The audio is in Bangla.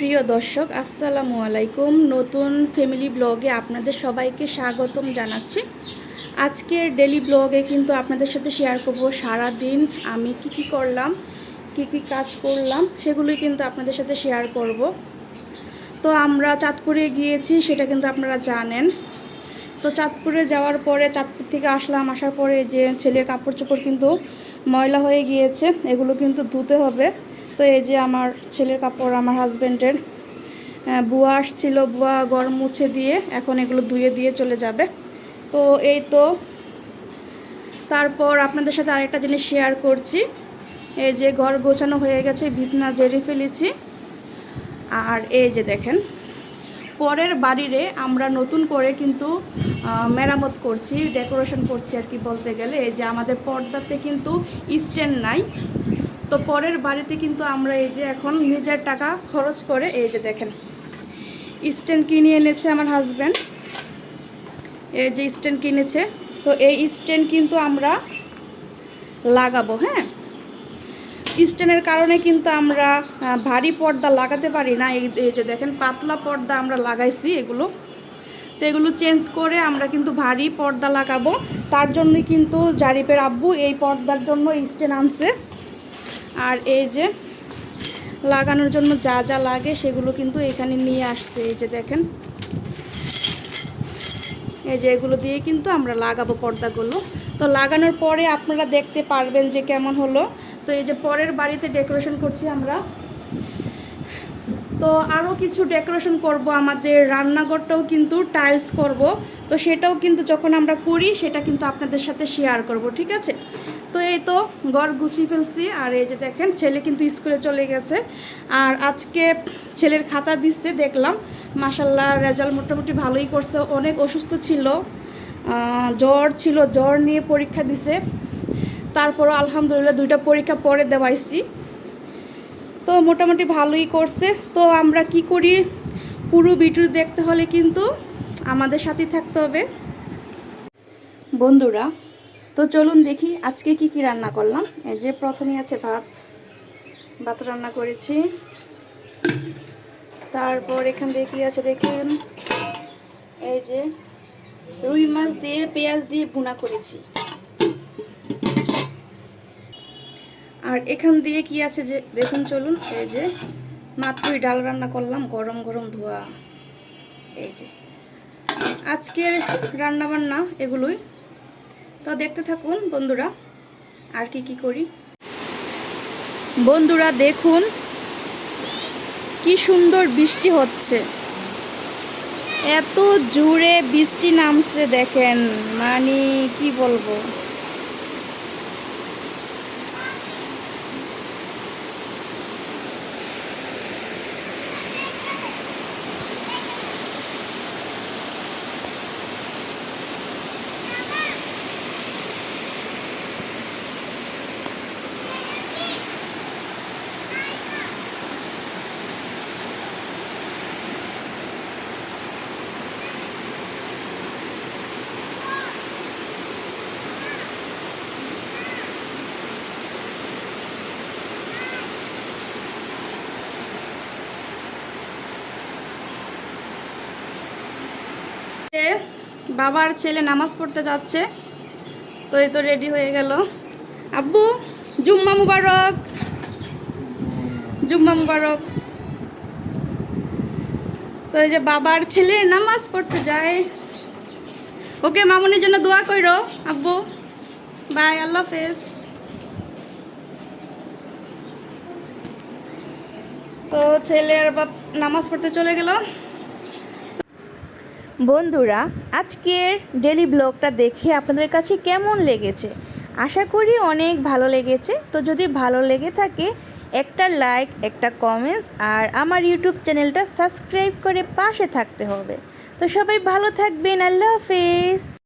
প্রিয় দর্শক, আসসালামু আলাইকুম। নতুন ফ্যামিলি ব্লগে আপনাদের সবাইকে স্বাগতম জানাচ্ছি। আজকের ডেলি ব্লগে কিন্তু আপনাদের সাথে শেয়ার করব সারা দিন আমি কি কি করলাম, কি কি কাজ করলাম, সেগুলোই কিন্তু আপনাদের সাথে শেয়ার করব। তো আমরা চাঁদপুরে গিয়েছি, সেটা কিন্তু আপনারা জানেন। তো চাঁদপুরে যাওয়ার পরে, চাঁদপুর থেকে আসলাম, আসার পরে যে ছেলের কাপড় চোপড় কিন্তু ময়লা হয়ে গিয়েছে, এগুলো কিন্তু ধুতে হবে। তো এই যে আমার ছেলের কাপড়, আমার হাজব্যান্ডের বুয়া আসছিল, বুয়া গরম মুছে দিয়ে এখন এগুলো ধুয়ে দিয়ে চলে যাবে। তো এই তো, তারপর আপনাদের সাথে আরেকটা জিনিস শেয়ার করছি। এই যে ঘর গোছানো হয়ে গেছে, বিছনা জেরে ফেলেছি। আর এই যে দেখেন, পরের বাড়িরে আমরা নতুন করে কিন্তু মেরামত করছি ডেকোরেশন করছি আর কি বলতে গেলে। এই যে আমাদের পর্দাতে কিন্তু স্ট্যান্ড নাই। তো পরের বাড়িতে কিন্তু আমরা এই যে এখন নিজের টাকা খরচ করে এই যে দেখেন, স্ট্যান্ড কিনে এনেছে আমার হাজব্যান্ড এই যে স্ট্যান্ড কিনেছে, তো এই স্ট্যান্ড কিন্তু আমরা লাগাবো হ্যাঁ? স্ট্যান্ডের কারণে কিন্তু আমরা ভারী পর্দা লাগাতে পারি না। এই যে দেখেন, পাতলা পর্দা আমরা লাগাইছি এগুলো। তো এগুলো চেঞ্জ করে আমরা কিন্তু ভারী পর্দা লাগাবো। তার জন্যই কিন্তু জারিপের আব্বু এই পর্দার জন্য স্ট্যান্ড আনছে। আর এই যে লাগানোর জন্য যা যা লাগে সেগুলো কিন্তু এখানে নিয়ে আসছে, এই যে দেখেন। এই যে এগুলো দিয়ে কিন্তু আমরা লাগাবো পর্দাগুলো। তো লাগানোর পরে আপনারা দেখতে পারবেন যে কেমন হলো। তো এই যে পরের বাড়িতে ডেকোরেশন করছি আমরা। তো আরও কিছু ডেকোরেশন করব, আমাদের রান্নাঘরটাও কিন্তু টাইলস করব। তো সেটাও কিন্তু যখন আমরা করি, সেটা কিন্তু আপনাদের সাথে শেয়ার করব, ঠিক আছে? তো এই তো ঘর গুছিয়ে ফেলছি। আর এই যে দেখেন, ছেলে কিন্তু স্কুলে চলে গেছে। আর আজকে ছেলের খাতা দিচ্ছে, দেখলাম। মাসাল্লাহ রেজাল্ট মোটামুটি ভালোই করছে। অনেক অসুস্থ ছিল। জ্বর ছিল, জ্বর নিয়ে পরীক্ষা দিছে। তারপরও আলহামদুলিল্লাহ দুইটা পরীক্ষা পরে দেওয়াইছি। তো মোটামুটি ভালোই করছে। তো আমরা কি করি? পুরো ভিডিও দেখতে হলে কিন্তু আমাদের সাথেই থাকতে হবে। বন্ধুরা তো চলুন দেখি আজকে কি কি রান্না করলাম। এই যে প্রথমে আছে ভাত ভাত রান্না করেছি। তারপর এখান থেকে কি আছে দেখুন। এই যে রুই মাছ দিয়ে, পেঁয়াজ দিয়ে ভুনা করেছি। আর এখান দিয়ে কি আছে যে, দেখুন চলুন, এই যে মাত্রই ডাল রান্না করলাম, গরম গরম ধোয়া। এই যে আজকের রান্না বান্না এগুলোই। তো দেখতে থাকুন বন্ধুরা, আর কি কি করি। বন্ধুরা, দেখুন কি সুন্দর বৃষ্টি হচ্ছে। এত জুড়ে বৃষ্টি নামছে দেখেন মানে কি বলব। বাবার ছেলে নামাজ পড়তে যাচ্ছে। তো এই তো রেডি হয়ে গেল। আব্বু, জুম্মা মুবারক। জুম্মা মুবারক। তো এই যে বাবার ছেলে নামাজ পড়তে যায়। ওকে মামুনির জন্য দোয়া কইরো, আব্বু। বাই, আল্লাহ হাফেজ। তো ছেলে আর বাপ নামাজ পড়তে চলে গেল। বন্ধুরা, আজকের ডেলি ব্লগটা দেখে আপনাদের কাছে কেমন লেগেছে? আশা করি অনেক ভালো লেগেছে। তো যদি ভালো লেগে থাকে, একটা লাইক একটা কমেন্টস আর আমার ইউটিউব চ্যানেলটা সাবস্ক্রাইব করে পাশে থাকতে হবে। তো সবাই ভালো থাকবেন। আল্লাহ হাফেজ।